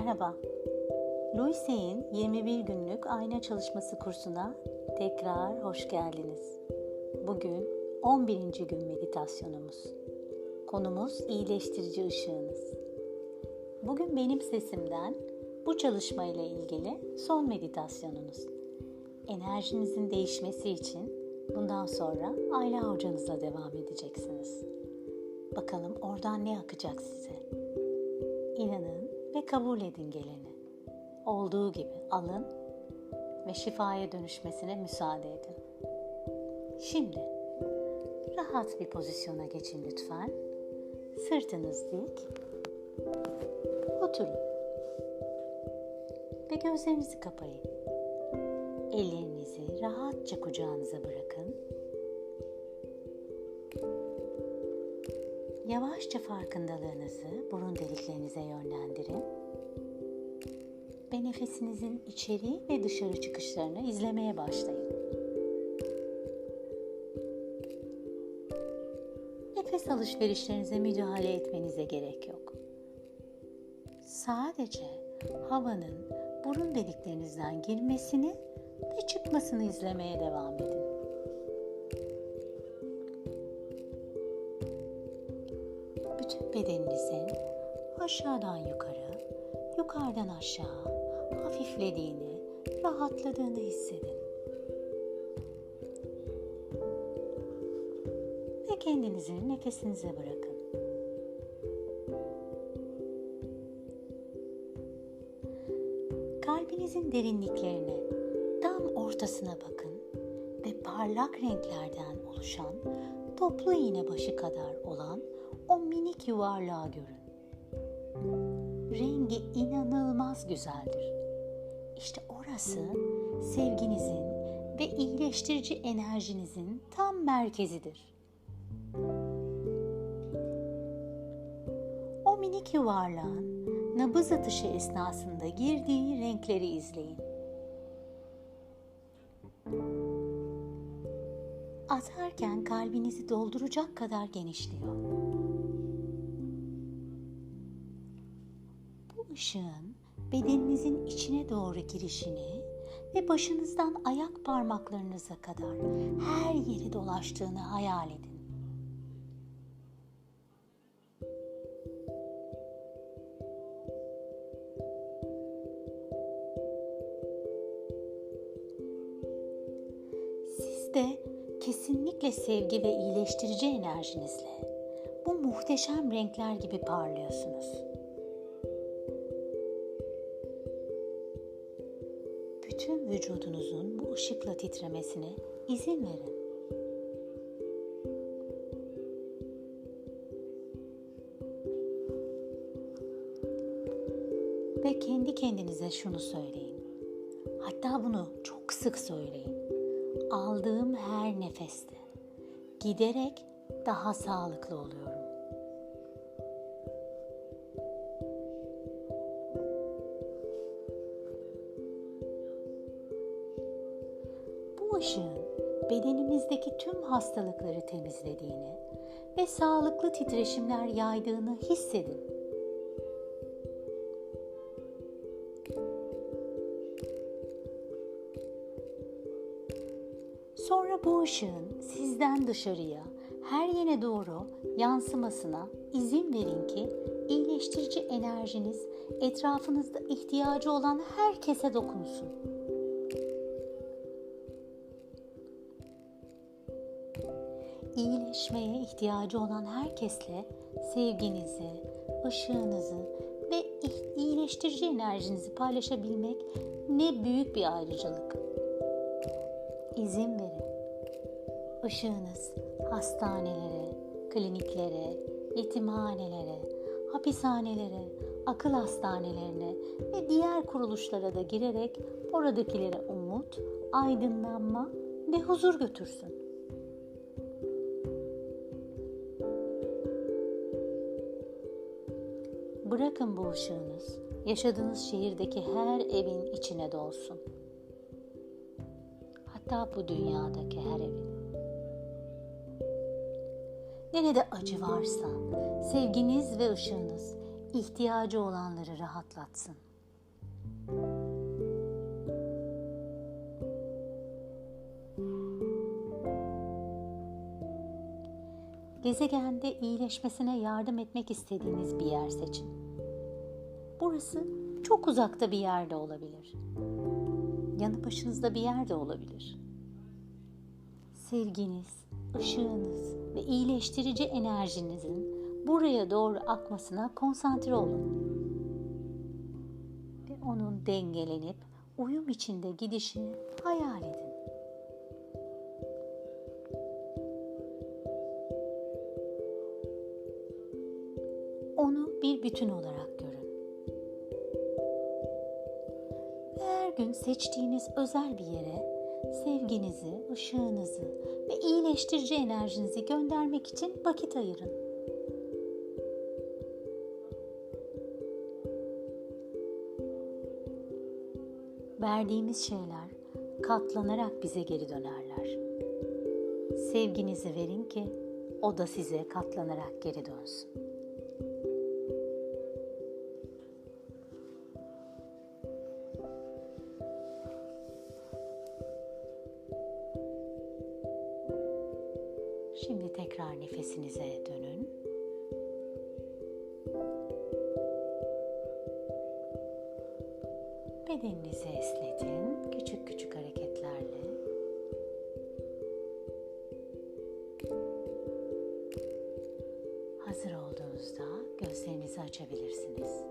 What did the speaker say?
Merhaba. Louis 21 günlük ayna çalışması kursuna tekrar hoş geldiniz. Bugün 11. gün meditasyonumuz. Konumuz iyileştirici ışığınız. Bugün benim sesimden bu çalışmayla ilgili son meditasyonunuz. Enerjinizin değişmesi için bundan sonra Ayla hocanızla devam edeceksiniz. Bakalım oradan ne akacak size? İnanın kabul edin geleni. Olduğu gibi alın ve şifaya dönüşmesine müsaade edin. Şimdi rahat bir pozisyona geçin lütfen. Sırtınız dik. Oturun. Ve gözlerinizi kapayın. Ellerinizi rahatça kucağınıza bırakın. Yavaşça farkındalığınızı burun deliklerinize yönlendirin. Ve nefesinizin içeri ve dışarı çıkışlarını izlemeye başlayın. Nefes alışverişlerinize müdahale etmenize gerek yok. Sadece havanın burun deliklerinizden girmesini ve çıkmasını izlemeye devam edin. Bütün bedeninizin aşağıdan yukarı, yukarıdan aşağı hafiflediğini, rahatladığını hissedin. Ve kendinizi nefesinize bırakın. Kalbinizin derinliklerine, tam ortasına bakın ve parlak renklerden oluşan toplu iğne başı kadar olan o minik yuvarlağı görün. Rengi inanılmaz güzeldir. İşte orası sevginizin ve iyileştirici enerjinizin tam merkezidir. O minik yuvarlağın nabız atışı esnasında girdiği renkleri izleyin. Atarken kalbinizi dolduracak kadar genişliyor. Işığın bedeninizin içine doğru girişini ve başınızdan ayak parmaklarınıza kadar her yeri dolaştığını hayal edin. Siz de kesinlikle sevgi ve iyileştirici enerjinizle bu muhteşem renkler gibi parlıyorsunuz. Bütün vücudunuzun bu ışıkla titremesine izin verin. Ve kendi kendinize şunu söyleyin. Hatta bunu çok sık söyleyin. Aldığım her nefeste giderek daha sağlıklı oluyorum. Işığın bedenimizdeki tüm hastalıkları temizlediğini ve sağlıklı titreşimler yaydığını hissedin. Sonra bu ışığın sizden dışarıya, her yene doğru yansımasına izin verin ki iyileştirici enerjiniz etrafınızda ihtiyacı olan herkese dokunsun. İyileşmeye ihtiyacı olan herkesle sevginizi, ışığınızı ve iyileştirici enerjinizi paylaşabilmek ne büyük bir ayrıcalık. İzin verin. Işığınız hastanelere, kliniklere, yetimhanelere, hapishanelere, akıl hastanelerine ve diğer kuruluşlara da girerek oradakilere umut, aydınlanma ve huzur götürsün. Bırakın bu ışığınız yaşadığınız şehirdeki her evin içine dolsun. Hatta bu dünyadaki her evin. Nerede acı varsa sevginiz ve ışığınız ihtiyacı olanları rahatlatsın. Gezegende iyileşmesine yardım etmek istediğiniz bir yer seçin. Burası çok uzakta bir yerde olabilir. Yanı başınızda bir yerde olabilir. Sevginiz, ışığınız ve iyileştirici enerjinizin buraya doğru akmasına konsantre olun. Ve onun dengelenip uyum içinde gidişini hayal edin. Onu bir bütün olarak görün. Ve her gün seçtiğiniz özel bir yere sevginizi, ışığınızı ve iyileştirici enerjinizi göndermek için vakit ayırın. Verdiğimiz şeyler katlanarak bize geri dönerler. Sevginizi verin ki o da size katlanarak geri dönsün. Şimdi tekrar nefesinize dönün. Bedeninizi esnetin küçük küçük hareketlerle. Hazır olduğunuzda gözlerinizi açabilirsiniz.